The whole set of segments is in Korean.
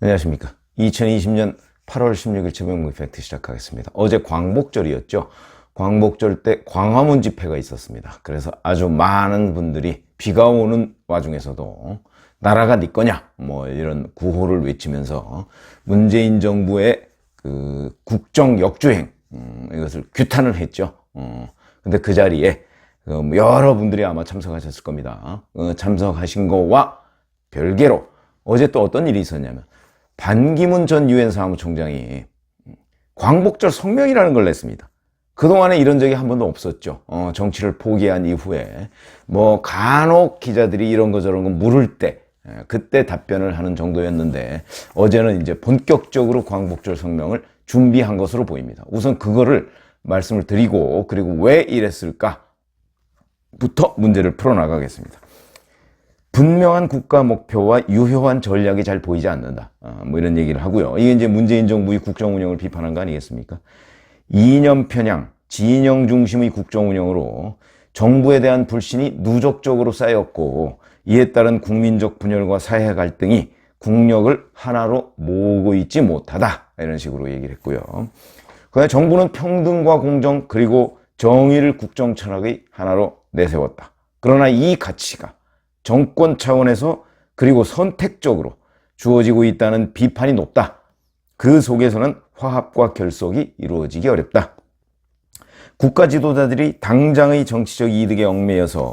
안녕하십니까. 2020년 8월 16일 최병무 이펙트 시작하겠습니다. 어제 광복절이었죠. 광복절 때 광화문 집회가 있었습니다. 그래서 아주 많은 분들이 비가 오는 와중에서도 나라가 네 거냐 뭐 이런 구호를 외치면서 문재인 정부의 그 국정 역주행 음, 이것을 규탄을 했죠. 어, 근데 그 자리에 어, 여러분들이 아마 참석하셨을 겁니다. 어, 참석하신 거와 별개로 어제 또 어떤 일이 있었냐면 반기문 전 유엔 사무총장이 광복절 성명이라는 걸 냈습니다. 그동안에 이런 적이 한 번도 없었죠. 어, 정치를 포기한 이후에 뭐 간혹 기자들이 이런 거 저런 거 물을 때 예, 그때 답변을 하는 정도였는데 어제는 이제 본격적으로 광복절 성명을 준비한 것으로 보입니다. 우선 그거를 말씀을 드리고 그리고 왜 이랬을까 부터 문제를 풀어나가겠습니다. 분명한 국가 목표와 유효한 전략이 잘 보이지 않는다. 어, 뭐 이런 얘기를 하고요. 이게 이제 문재인 정부의 국정 운영을 비판한 거 아니겠습니까? 이념 편향, 진영 중심의 국정 운영으로 정부에 대한 불신이 누적적으로 쌓였고 이에 따른 국민적 분열과 사회 갈등이 국력을 하나로 모으고 있지 못하다. 이런 식으로 얘기를 했고요. 그다음에 정부는 평등과 공정 그리고 정의를 국정 철학의 하나로 내세웠다. 그러나 이 가치가 정권 차원에서 그리고 선택적으로 주어지고 있다는 비판이 높다. 그 속에서는 화합과 결속이 이루어지기 어렵다. 국가 지도자들이 당장의 정치적 이득에 얽매여서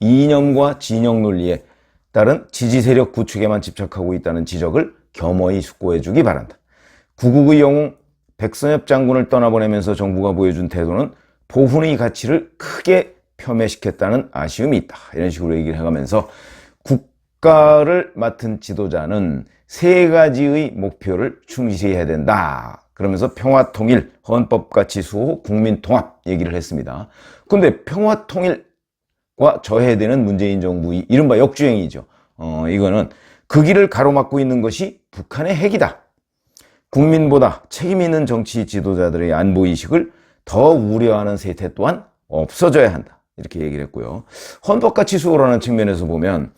이념과 진영 논리에 따른 지지 세력 구축에만 집착하고 있다는 지적을 겸허히 숙고해 주기 바란다. 구국의 영웅 백선엽 장군을 떠나보내면서 정부가 보여준 태도는 보훈의 가치를 크게 폄훼시켰다는 아쉬움이 있다. 이런 식으로 얘기를 해가면서 국가를 맡은 지도자는 세 가지의 목표를 충실히 해야 된다. 그러면서 평화 통일, 헌법 가치 수호, 국민 통합 얘기를 했습니다. 근데 평화 통일과 저해되는 문재인 정부의 이른바 역주행이죠. 어, 이거는 그 길을 가로막고 있는 것이 북한의 핵이다. 국민보다 책임 있는 정치 지도자들의 안보 의식을 더 우려하는 세태 또한 없어져야 한다. 이렇게 얘기를 했고요. 헌법가치 수호라는 측면에서 보면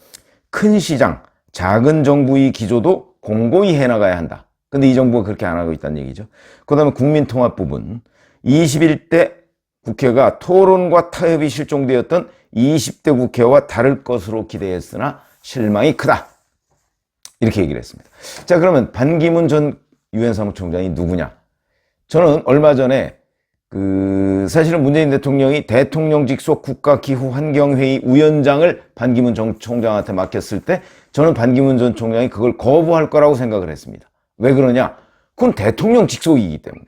큰 시장, 작은 정부의 기조도 공고히 해나가야 한다. 근데 이 정부가 그렇게 안 하고 있다는 얘기죠. 그 다음에 국민통합 부분. 21대 국회가 토론과 타협이 실종되었던 20대 국회와 다를 것으로 기대했으나 실망이 크다. 이렇게 얘기를 했습니다. 자, 그러면 반기문 전 유엔 사무총장이 누구냐? 저는 얼마 전에 그 사실은 문재인 대통령이 대통령직 속 국가기후환경회의 위원장을 반기문 전 총장한테 맡겼을 때 저는 반기문 전 총장이 그걸 거부할 거라고 생각을 했습니다. 왜 그러냐? 그건 대통령 직속이기 때문에.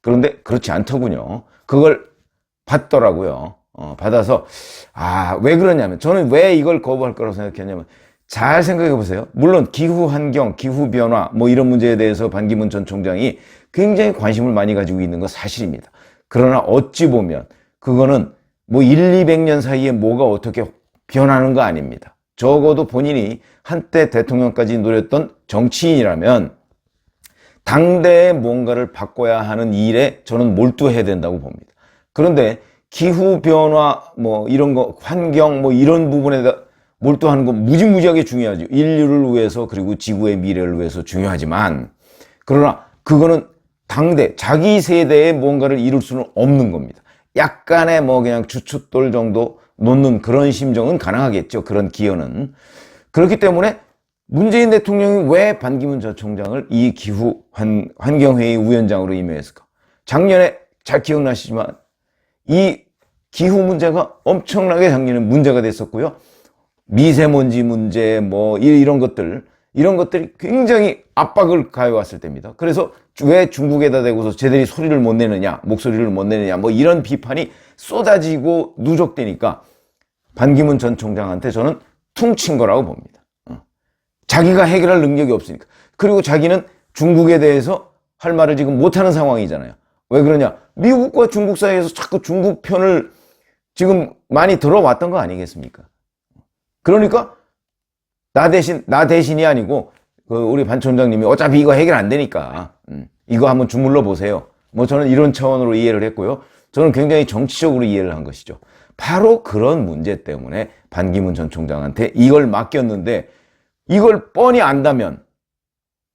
그런데 그렇지 않더군요. 그걸 받더라고요. 어, 받아서 아, 왜 그러냐면 저는 왜 이걸 거부할 거라고 생각했냐면 잘 생각해 보세요. 물론 기후 환경, 기후 변화 뭐 이런 문제에 대해서 반기문 전 총장이 굉장히 관심을 많이 가지고 있는 건 사실입니다. 그러나 어찌 보면 그거는 뭐 1, 200년 사이에 뭐가 어떻게 변하는 거 아닙니다. 적어도 본인이 한때 대통령까지 노렸던 정치인이라면 당대의 뭔가를 바꿔야 하는 일에 저는 몰두해야 된다고 봅니다. 그런데 기후 변화 뭐 이런 거 환경 뭐 이런 부분에다 몰두하는 건 무지무지하게 중요하죠. 인류를 위해서 그리고 지구의 미래를 위해서 중요하지만 그러나 그거는 당대 자기 세대에 뭔가를 이룰 수는 없는 겁니다. 약간의 뭐 그냥 주춧돌 정도 놓는 그런 심정은 가능하겠죠. 그런 기여는 그렇기 때문에 문재인 대통령이 왜 반기문 전 총장을 이 기후 환, 환경회의 위원장으로 임명했을까? 작년에 잘 기억나시지만 이 기후 문제가 엄청나게 작년에 문제가 됐었고요. 미세먼지 문제 뭐 이런 것들 이런 것들이 굉장히 압박을 가해왔을 때입니다. 그래서 왜 중국에다 대고서 제대로 소리를 못 내느냐, 목소리를 못 내느냐, 뭐 이런 비판이 쏟아지고 누적되니까 반기문 전 총장한테 저는 퉁친 거라고 봅니다. 어. 자기가 해결할 능력이 없으니까. 그리고 자기는 중국에 대해서 할 말을 지금 못하는 상황이잖아요. 왜 그러냐? 미국과 중국 사이에서 자꾸 중국 편을 지금 많이 들어왔던 거 아니겠습니까? 그러니까 나 대신 나 대신이 아니고 그 우리 반 총장님이 어차피 이거 해결 안 되니까 음, 이거 한번 주물러 보세요. 뭐 저는 이런 차원으로 이해를 했고요. 저는 굉장히 정치적으로 이해를 한 것이죠. 바로 그런 문제 때문에 반기문 전 총장한테 이걸 맡겼는데 이걸 뻔히 안다면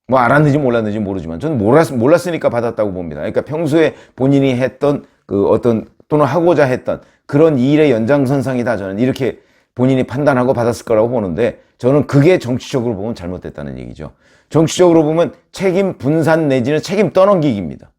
뭐 알았는지 몰랐는지 모르지만 저는 몰랐, 몰랐으니까 받았다고 봅니다. 그러니까 평소에 본인이 했던 그 어떤 또는 하고자 했던 그런 일의 연장선상이다. 저는 이렇게 본인이 판단하고 받았을 거라고 보는데 저는 그게 정치적으로 보면 잘못됐다는 얘기죠. 정치적으로 보면 책임 분산 내지는 책임 떠넘기기입니다.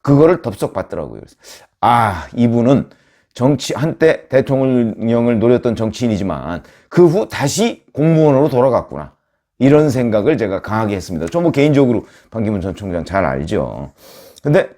그거를 덥석 받더라고요. 그래서 아 이분은 정치 한때 대통령을 노렸던 정치인이지만 그 후 다시 공무원으로 돌아갔구나. 이런 생각을 제가 강하게 했습니다. 저 뭐 개인적으로 반기문 전 총장 잘 알죠. 근데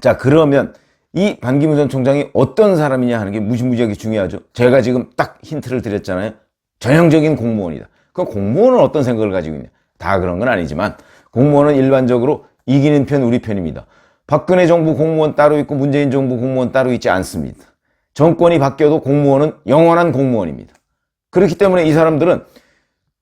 자 그러면 이 반기문 전 총장이 어떤 사람이냐 하는 게 무시무지하게 중요하죠. 제가 지금 딱 힌트를 드렸잖아요. 전형적인 공무원이다. 그 공무원은 어떤 생각을 가지고 있냐? 다 그런 건 아니지만 공무원은 일반적으로 이기는 편 우리 편입니다. 박근혜 정부 공무원 따로 있고 문재인 정부 공무원 따로 있지 않습니다. 정권이 바뀌어도 공무원은 영원한 공무원입니다. 그렇기 때문에 이 사람들은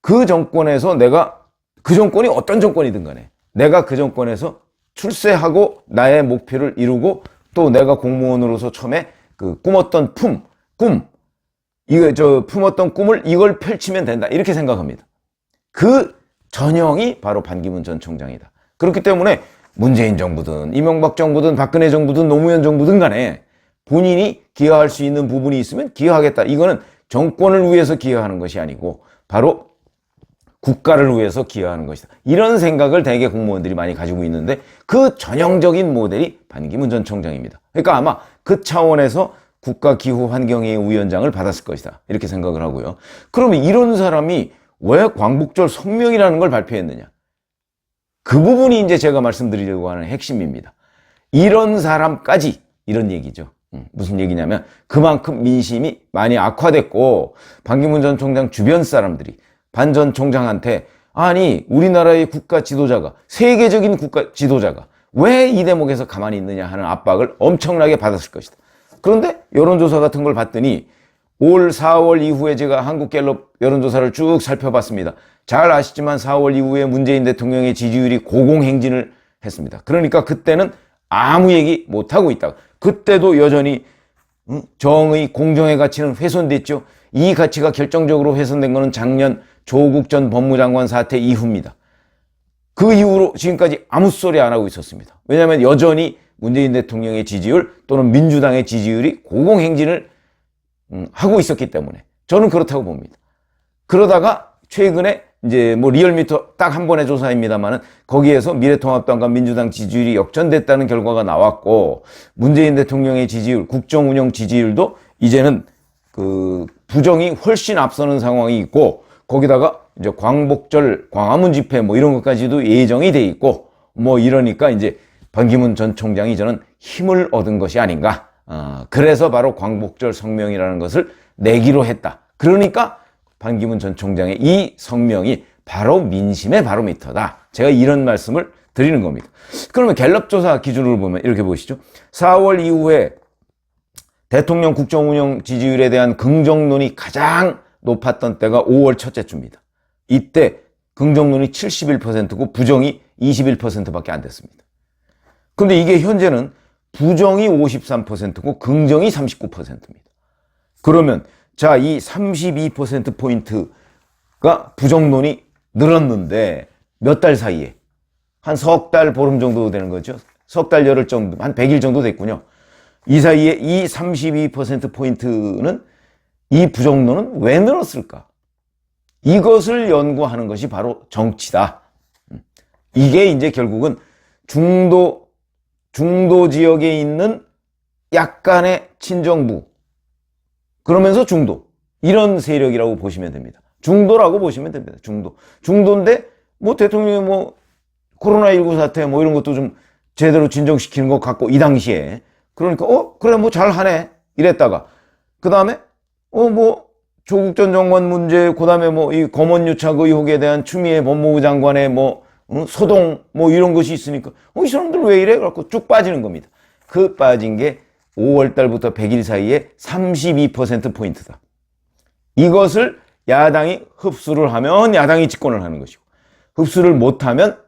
그 정권에서 내가 그 정권이 어떤 정권이든 간에 내가 그 정권에서 출세하고 나의 목표를 이루고 또 내가 공무원으로서 처음에 그 꿈었던 품, 꿈, 이거 저 품었던 꿈을 이걸 펼치면 된다. 이렇게 생각합니다. 그 전형이 바로 반기문 전 총장이다. 그렇기 때문에 문재인 정부든 이명박 정부든 박근혜 정부든 노무현 정부든 간에 본인이 기여할 수 있는 부분이 있으면 기여하겠다. 이거는 정권을 위해서 기여하는 것이 아니고 바로 국가를 위해서 기여하는 것이다. 이런 생각을 대개 공무원들이 많이 가지고 있는데 그 전형적인 모델이 반기문 전 총장입니다. 그러니까 아마 그 차원에서 국가기후환경회의 위원장을 받았을 것이다. 이렇게 생각을 하고요. 그러면 이런 사람이 왜 광복절 성명이라는 걸 발표했느냐? 그 부분이 이제 제가 말씀드리려고 하는 핵심입니다. 이런 사람까지 이런 얘기죠. 음, 무슨 얘기냐면 그만큼 민심이 많이 악화됐고 반기문 전 총장 주변 사람들이 반 전 총장한테 아니 우리나라의 국가 지도자가 세계적인 국가 지도자가 왜 이 대목에서 가만히 있느냐 하는 압박을 엄청나게 받았을 것이다. 그런데 여론조사 같은 걸 봤더니 올 4월 이후에 제가 한국갤럽 여론조사를 쭉 살펴봤습니다. 잘 아시지만 4월 이후에 문재인 대통령의 지지율이 고공행진을 했습니다. 그러니까 그때는 아무 얘기 못하고 있다가 그때도 여전히 음, 정의, 공정의 가치는 훼손됐죠. 이 가치가 결정적으로 훼손된 것은 작년 조국 전 법무장관 사태 이후입니다. 그 이후로 지금까지 아무 소리 안 하고 있었습니다. 왜냐하면 여전히 문재인 대통령의 지지율 또는 민주당의 지지율이 고공행진을 음, 하고 있었기 때문에 저는 그렇다고 봅니다. 그러다가 최근에 이제 뭐 리얼미터 딱 한 번의 조사입니다만은 거기에서 미래통합당과 민주당 지지율이 역전됐다는 결과가 나왔고 문재인 대통령의 지지율, 국정 운영 지지율도 이제는 그 부정이 훨씬 앞서는 상황이 있고 거기다가 이제 광복절 광화문 집회 뭐 이런 것까지도 예정이 돼 있고 뭐 이러니까 이제 반기문 전 총장이 저는 힘을 얻은 것이 아닌가. 어, 그래서 바로 광복절 성명이라는 것을 내기로 했다. 그러니까 반기문 전 총장의 이 성명이 바로 민심의 바로미터다. 제가 이런 말씀을 드리는 겁니다. 그러면 갤럽 조사 기준으로 보면 이렇게 보시죠. 4월 이후에 대통령 국정 운영 지지율에 대한 긍정론이 가장 높았던 때가 5월 첫째 주입니다. 이때 긍정론이 71%고 부정이 21%밖에 안 됐습니다. 근데 이게 현재는 부정이 53%고 긍정이 39%입니다. 그러면 자, 이 32%포인트가 부정론이 늘었는데 몇 달 사이에 한 석 달 보름 정도 되는 거죠. 석 달 열흘 정도, 한 100일 정도 됐군요. 이 사이에 이 32%포인트는 이 부정론은 왜 늘었을까? 이것을 연구하는 것이 바로 정치다. 이게 이제 결국은 중도, 중도 지역에 있는 약간의 친정부, 그러면서 중도. 이런 세력이라고 보시면 됩니다. 중도라고 보시면 됩니다. 중도. 중도인데, 뭐 대통령이 뭐 코로나19 사태 뭐 이런 것도 좀 제대로 진정시키는 것 같고, 이 당시에. 그러니까, 어, 그래, 뭐 잘하네. 이랬다가. 그 다음에, 어, 뭐, 조국 전 정권 문제, 그 다음에 뭐, 이 검언 유착 의혹에 대한 추미애 법무부 장관의 뭐, 어, 소동, 뭐 이런 것이 있으니까, 어, 이 사람들 왜 이래? 그래갖고 쭉 빠지는 겁니다. 그 빠진 게 5월 달부터 100일 사이에 32%포인트다. 이것을 야당이 흡수를 하면 야당이 집권을 하는 것이고, 흡수를 못하면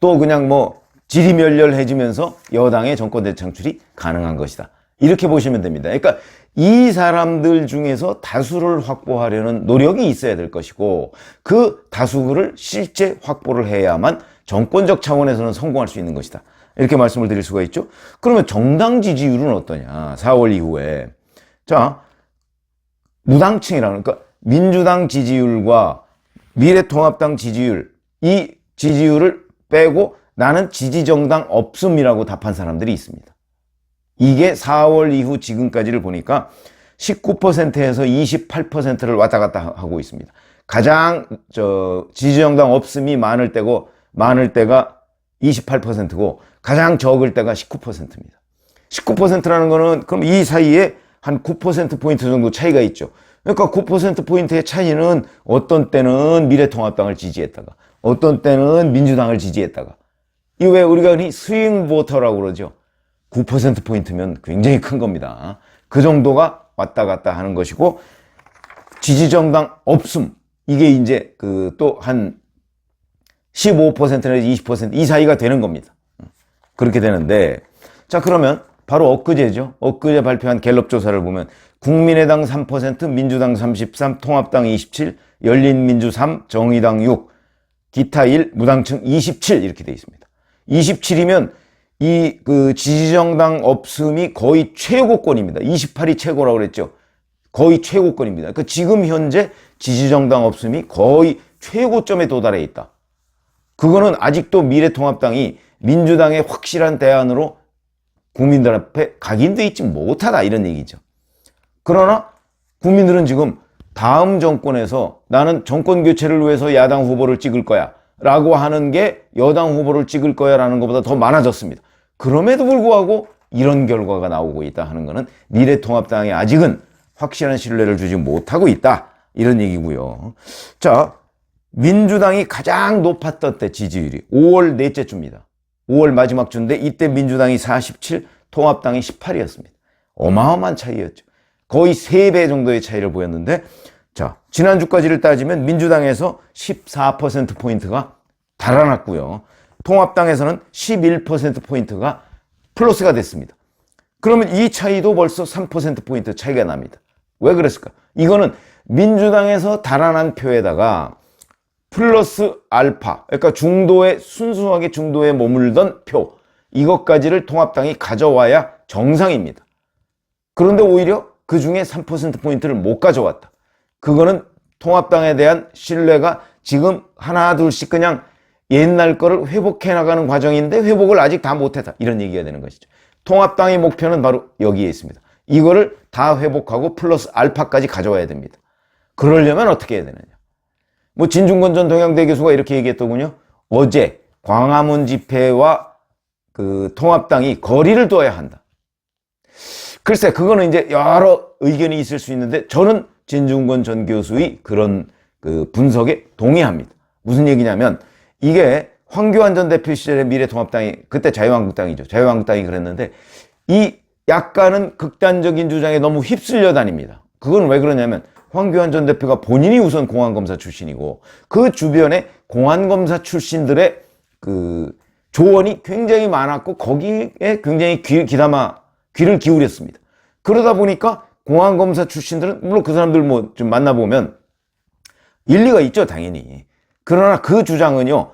또 그냥 뭐 지리멸렬해지면서 여당의 정권 대창출이 가능한 것이다. 이렇게 보시면 됩니다. 그러니까 이 사람들 중에서 다수를 확보하려는 노력이 있어야 될 것이고 그 다수를 실제 확보를 해야만 정권적 차원에서는 성공할 수 있는 것이다. 이렇게 말씀을 드릴 수가 있죠. 그러면 정당 지지율은 어떠냐? 4월 이후에. 자, 무당층이라는, 그러니까 민주당 지지율과 미래통합당 지지율, 이 지지율을 빼고 나는 지지정당 없음이라고 답한 사람들이 있습니다. 이게 4월 이후 지금까지를 보니까 19%에서 28%를 왔다 갔다 하고 있습니다. 가장 저 지지정당 없음이 많을 때고 많을 때가 28%고 가장 적을 때가 19%입니다. 19%라는 거는 그럼 이 사이에 한 9% 포인트 정도 차이가 있죠. 그러니까 9% 포인트의 차이는 어떤 때는 미래통합당을 지지했다가 어떤 때는 민주당을 지지했다가 이 왜 우리가 흔히 스윙 보터라고 그러죠. 9% 포인트면 굉장히 큰 겁니다. 그 정도가 왔다 갔다 하는 것이고 지지정당 없음 이게 이제 그 또 한 15% 내지 20%이 사이가 되는 겁니다. 그렇게 되는데 자 그러면 바로 엊그제죠. 엊그제 발표한 갤럽 조사를 보면 국민의당 3%, 민주당 33, 통합당 27, 열린민주 3, 정의당 6, 기타 1, 무당층 27 이렇게 돼 있습니다. 27이면 이 그 지지정당 없음이 거의 최고권입니다. 28이 최고라고 그랬죠. 거의 최고권입니다. 그 지금 현재 지지정당 없음이 거의 최고점에 도달해 있다. 그거는 아직도 미래통합당이 민주당의 확실한 대안으로 국민들 앞에 각인돼 있지 못하다 이런 얘기죠. 그러나 국민들은 지금 다음 정권에서 나는 정권 교체를 위해서 야당 후보를 찍을 거야 라고 하는 게 여당 후보를 찍을 거야 라는 것보다 더 많아졌습니다. 그럼에도 불구하고 이런 결과가 나오고 있다 하는 것은 미래통합당이 아직은 확실한 신뢰를 주지 못하고 있다 이런 얘기고요. 자 민주당이 가장 높았던 때 지지율이 5월 넷째 주입니다. 5월 마지막 주인데 이때 민주당이 47, 통합당이 18이었습니다. 어마어마한 차이였죠. 거의 3배 정도의 차이를 보였는데 자 지난주까지를 따지면 민주당에서 14%포인트가 달아났고요. 통합당에서는 11%포인트가 플러스가 됐습니다. 그러면 이 차이도 벌써 3%포인트 차이가 납니다. 왜 그랬을까? 이거는 민주당에서 달아난 표에다가 플러스 알파, 그러니까 중도에 순수하게 중도에 머물던 표 이것까지를 통합당이 가져와야 정상입니다. 그런데 오히려 그 중에 3%포인트를 못 가져왔다. 그거는 통합당에 대한 신뢰가 지금 하나 둘씩 그냥 옛날 거를 회복해 나가는 과정인데 회복을 아직 다 못했다. 이런 얘기가 되는 것이죠. 통합당의 목표는 바로 여기에 있습니다. 이거를 다 회복하고 플러스 알파까지 가져와야 됩니다. 그러려면 어떻게 해야 되느냐. 뭐 진중권 전 동양대 교수가 이렇게 얘기했더군요. 어제 광화문 집회와 그 통합당이 거리를 둬야 한다. 글쎄, 그거는 이제 여러 의견이 있을 수 있는데 저는 진중권 전 교수의 그런 그 분석에 동의합니다. 무슨 얘기냐면 이게 황교안 전 대표 시절의 미래통합당이 그때 자유한국당이죠. 자유한국당이 그랬는데 이 약간은 극단적인 주장에 너무 휩쓸려 다닙니다. 그건 왜 그러냐면 황교안 전 대표가 본인이 우선 공안검사 출신이고 그 주변에 공안검사 출신들의 그 조언이 굉장히 많았고 거기에 굉장히 귀, 귀담아 귀를 기울였습니다. 그러다 보니까 공안검사 출신들은 물론 그 사람들 뭐 좀 만나보면 일리가 있죠 당연히. 그러나 그 주장은요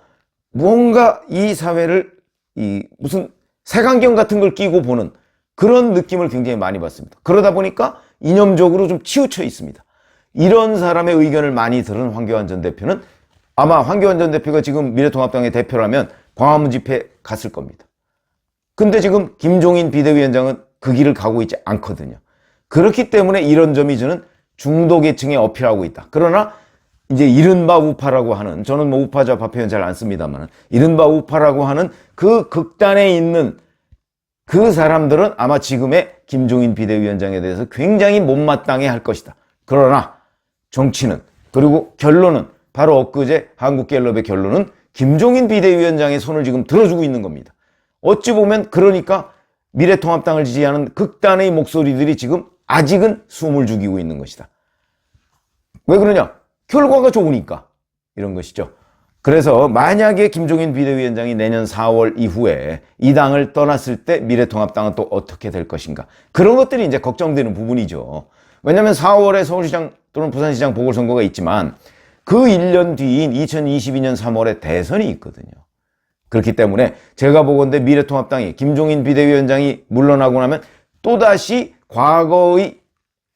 뭔가 이 사회를 이 무슨 색안경 같은 걸 끼고 보는 그런 느낌을 굉장히 많이 받습니다. 그러다 보니까 이념적으로 좀 치우쳐 있습니다. 이런 사람의 의견을 많이 들은 황교안 전 대표는 아마 황교안 전 대표가 지금 미래통합당의 대표라면 광화문 집회 갔을 겁니다. 근데 지금 김종인 비대위원장은 그 길을 가고 있지 않거든요. 그렇기 때문에 이런 점이 저는 중도 계층에 어필하고 있다. 그러나 이제 이른바 우파라고 하는 저는 뭐 우파자 파표현 잘 안 씁니다만 이른바 우파라고 하는 그 극단에 있는 그 사람들은 아마 지금의 김종인 비대위원장에 대해서 굉장히 못마땅해 할 것이다. 그러나 정치는 그리고 결론은 바로 엊그제 한국갤럽의 결론은 김종인 비대위원장의 손을 지금 들어주고 있는 겁니다. 어찌 보면 그러니까 미래통합당을 지지하는 극단의 목소리들이 지금 아직은 숨을 죽이고 있는 것이다. 왜 그러냐? 결과가 좋으니까 이런 것이죠. 그래서 만약에 김종인 비대위원장이 내년 4월 이후에 이 당을 떠났을 때 미래통합당은 또 어떻게 될 것인가. 그런 것들이 이제 걱정되는 부분이죠. 왜냐하면 4월에 서울시장 또는 부산시장 보궐선거가 있지만 그 1년 뒤인 2022년 3월에 대선이 있거든요. 그렇기 때문에 제가 보건대 미래통합당이 김종인 비대위원장이 물러나고 나면 또다시 과거의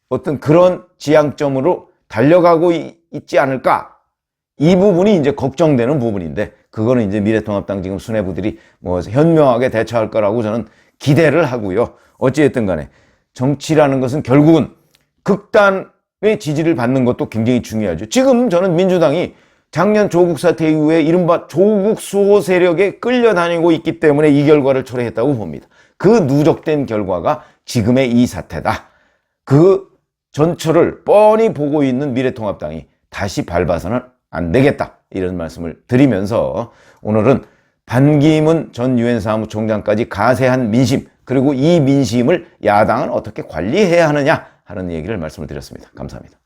어떤 그런 지향점으로 달려가고 이- 있지 않을까? 이 부분이 이제 걱정되는 부분인데 그거는 이제 미래통합당 지금 수뇌부들이 뭐 현명하게 대처할 거라고 저는 기대를 하고요. 어찌됐든 간에 정치라는 것은 결국은 극단의 지지를 받는 것도 굉장히 중요하죠. 지금 저는 민주당이 작년 조국 사태 이후에 이른바 조국 수호 세력에 끌려다니고 있기 때문에 이 결과를 초래했다고 봅니다. 그 누적된 결과가 지금의 이 사태다. 그 전철을 뻔히 보고 있는 미래통합당이 다시 밟아서는 안 되겠다. 이런 말씀을 드리면서 오늘은 반기문 전 유엔 사무총장까지 가세한 민심 그리고 이 민심을 야당은 어떻게 관리해야 하느냐 하는 얘기를 말씀을 드렸습니다. 감사합니다.